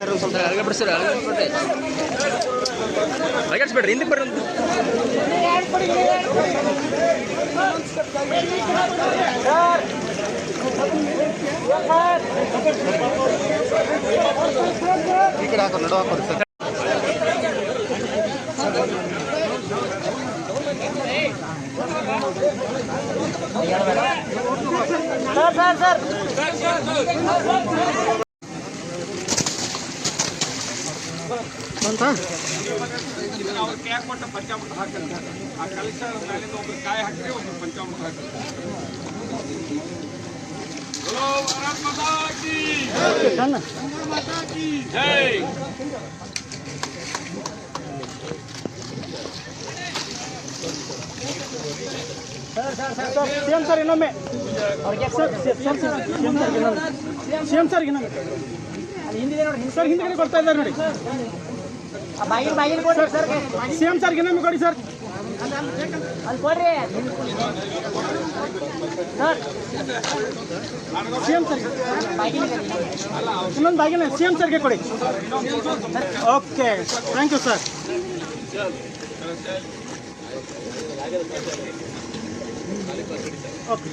Sir sir ಹಿಂದಕ್ಕೆ ಬರ್ರಿ ಒಂದು. ಈ ಕಡೆ ಹಾಕೋ ನಡು ಹಾಕೋದು ಸರ್. ಸರ್ ಸರ್ ಕೊಟ್ಟ जय ಸಿಎಂ ಸರ್ ಇನ್ನೊಮ್ಮೆ ಸಿಎಂ ಸರ್ ಇನ್ನೊಮ್ಮೆ. ಸಿಎಂ ಸರ್ ಇನ್ನೊಮ್ಮೆ. ಸರ್ ಹಿಂದ್ಗಡೆ ಕೊಡ್ತಾ ಇದ್ದಾರೆ ನೋಡಿ. ಸಿಎಂ ಸರ್ ಇನ್ನೊಮ್ಮೆ ಕೊಡಿ ಸರ್. CM sir. ಬಾಗಿಲಿಗೆ ಇನ್ನೊಂದು ಬಾಗಿನ ಸಿಎಂ ಸರ್ಗೆ ಕೊಡಿ. Okay thank you sir okay.